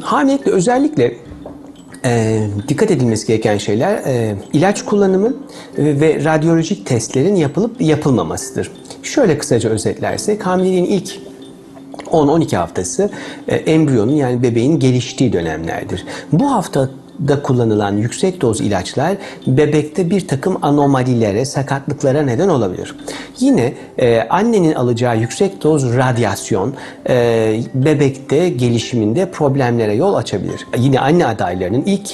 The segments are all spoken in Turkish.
Hamilelikte özellikle e, dikkat edilmesi gereken şeyler e, ilaç kullanımı ve, radyolojik testlerin yapılıp yapılmamasıdır. Şöyle kısaca özetlersek hamileliğin ilk 10-12 haftası e, embriyonun yani bebeğin geliştiği dönemlerdir. Bu haftada kullanılan yüksek doz ilaçlar bebekte bir takım anomalilere, sakatlıklara neden olabilir. Yine e, annenin alacağı yüksek doz radyasyon e, bebekte gelişiminde problemlere yol açabilir. Yine anne adaylarının ilk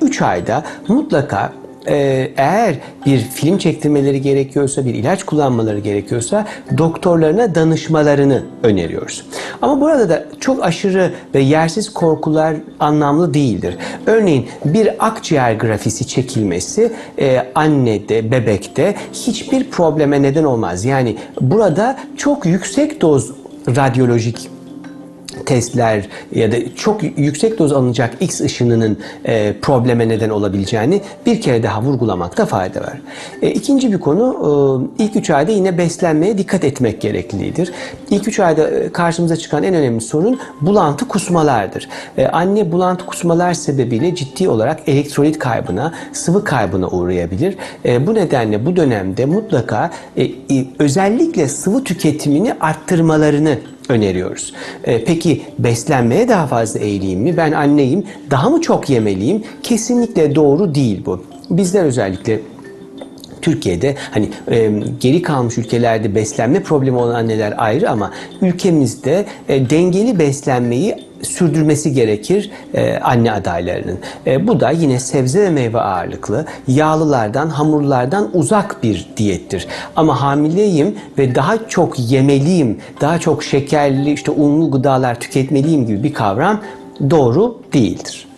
3 ayda mutlaka ee, eğer bir film çektirmeleri gerekiyorsa, bir ilaç kullanmaları gerekiyorsa doktorlarına danışmalarını öneriyoruz. Ama burada da çok aşırı ve yersiz korkular anlamlı değildir. Örneğin bir akciğer grafisi çekilmesi e, annede, bebekte hiçbir probleme neden olmaz. Yani burada çok yüksek doz radyolojik testler ya da çok yüksek doz alınacak X ışınının e, probleme neden olabileceğini bir kere daha vurgulamakta fayda var. E, ikinci bir konu e, ilk 3 ayda yine beslenmeye dikkat etmek gereklidir. İlk 3 ayda e, karşımıza çıkan en önemli sorun bulantı kusmalardır. E, anne bulantı kusmalar sebebiyle ciddi olarak elektrolit kaybına, sıvı kaybına uğrayabilir. E, bu nedenle bu dönemde mutlaka e, e, özellikle sıvı tüketimini arttırmalarını öneriyoruz. E, peki beslenmeye daha fazla eğileyim mi? Ben anneyim, daha mı çok yemeliyim? Kesinlikle doğru değil bu. Bizler özellikle Türkiye'de hani e, geri kalmış ülkelerde beslenme problemi olan anneler ayrı ama ülkemizde e, dengeli beslenmeyi sürdürmesi gerekir e, anne adaylarının. E, bu da yine sebze ve meyve ağırlıklı, yağlılardan, hamurlardan uzak bir diyettir. Ama hamileyim ve daha çok yemeliyim, daha çok şekerli, işte unlu gıdalar tüketmeliyim gibi bir kavram doğru değildir.